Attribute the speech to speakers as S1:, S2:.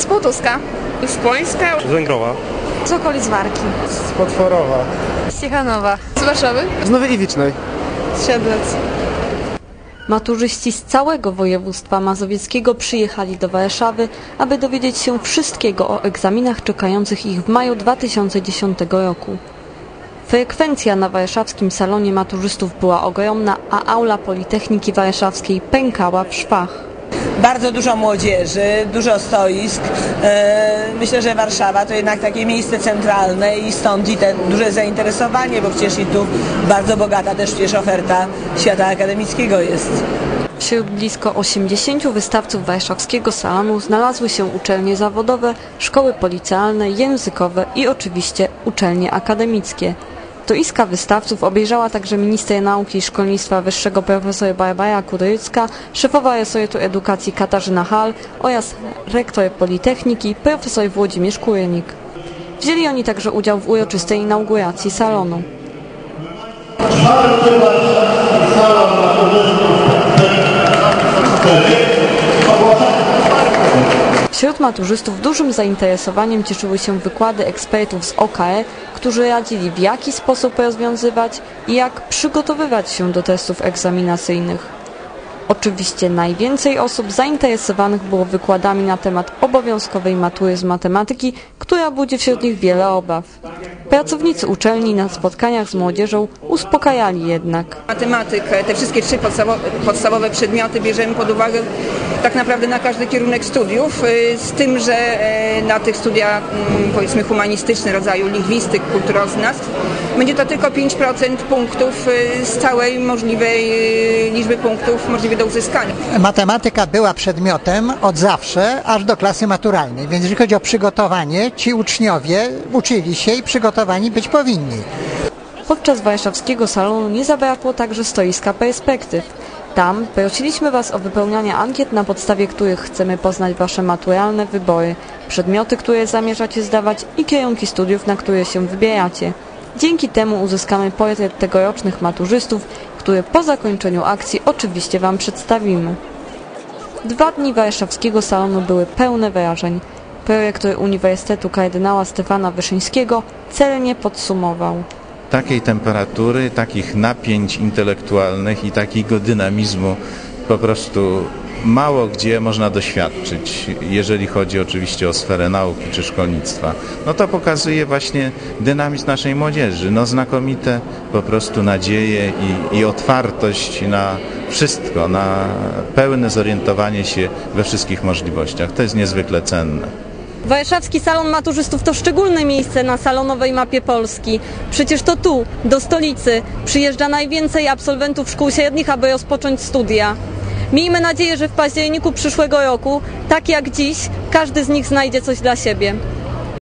S1: Z Półtuska.
S2: Z Płońska.
S3: Z Węgrowa.
S1: Z okolic Warki.
S4: Z Potworowa.
S1: Z Ciechanowa.
S2: Z Warszawy.
S4: Z Nowej Iwicznej.
S2: Z Siedlec.
S5: Maturzyści z całego województwa mazowieckiego przyjechali do Warszawy, aby dowiedzieć się wszystkiego o egzaminach czekających ich w maju 2010 roku. Frekwencja na warszawskim salonie maturzystów była ogromna, a aula Politechniki Warszawskiej pękała w szwach.
S6: Bardzo dużo młodzieży, dużo stoisk. E, Myślę, że Warszawa to jednak takie miejsce centralne i stąd i te duże zainteresowanie, bo przecież i tu bardzo bogata też przecież oferta świata akademickiego jest.
S5: Wśród blisko 80 wystawców warszawskiego salonu znalazły się uczelnie zawodowe, szkoły policealne, językowe i oczywiście uczelnie akademickie. Stoiska wystawców obejrzała także minister nauki i szkolnictwa wyższego profesor Barbara Kurycka, szefowa resortu edukacji Katarzyna Hall oraz rektor Politechniki profesor Włodzimierz Kurynik. Wzięli oni także udział w uroczystej inauguracji salonu. Wśród maturzystów dużym zainteresowaniem cieszyły się wykłady ekspertów z OKE, którzy radzili w jaki sposób rozwiązywać i jak przygotowywać się do testów egzaminacyjnych. Oczywiście najwięcej osób zainteresowanych było wykładami na temat obowiązkowej matury z matematyki, która budzi wśród nich wiele obaw. Pracownicy uczelni na spotkaniach z młodzieżą uspokajali jednak.
S2: Matematykę, te wszystkie trzy podstawowe, przedmioty bierzemy pod uwagę tak naprawdę na każdy kierunek studiów, y, z tym, że e, na tych studiach mm, powiedzmy humanistyczne rodzaju lingwistyk, kulturoznawstw będzie to tylko 5% punktów y, z całej możliwej y, liczby punktów możliwych do uzyskania.
S7: Matematyka była przedmiotem od zawsze, aż do klasy maturalnej, więc jeżeli chodzi o przygotowanie, ci uczniowie uczyli się i przygotowani być powinni.
S5: Podczas warszawskiego salonu nie zabrakło także stoiska perspektyw. Tam prosiliśmy Was o wypełnianie ankiet, na podstawie których chcemy poznać Wasze maturalne wybory, przedmioty, które zamierzacie zdawać i kierunki studiów, na które się wybieracie. Dzięki temu uzyskamy portret tegorocznych maturzystów, który po zakończeniu akcji oczywiście Wam przedstawimy. Dwa dni warszawskiego salonu były pełne wrażeń. Prorektor Uniwersytetu kardynała Stefana Wyszyńskiego celnie podsumował.
S8: takiej temperatury, takich napięć intelektualnych i takiego dynamizmu po prostu mało gdzie można doświadczyć, jeżeli chodzi oczywiście o sferę nauki czy szkolnictwa. No to pokazuje właśnie dynamizm naszej młodzieży, no znakomite po prostu nadzieje i, i otwartość na wszystko, na pełne zorientowanie się we wszystkich możliwościach. To jest niezwykle cenne.
S5: Warszawski Salon Maturzystów to szczególne miejsce na salonowej mapie Polski. Przecież to tu, do stolicy, przyjeżdża najwięcej absolwentów szkół średnich, aby rozpocząć studia. Miejmy nadzieję, że w październiku przyszłego roku, tak jak dziś, każdy z nich znajdzie coś dla siebie.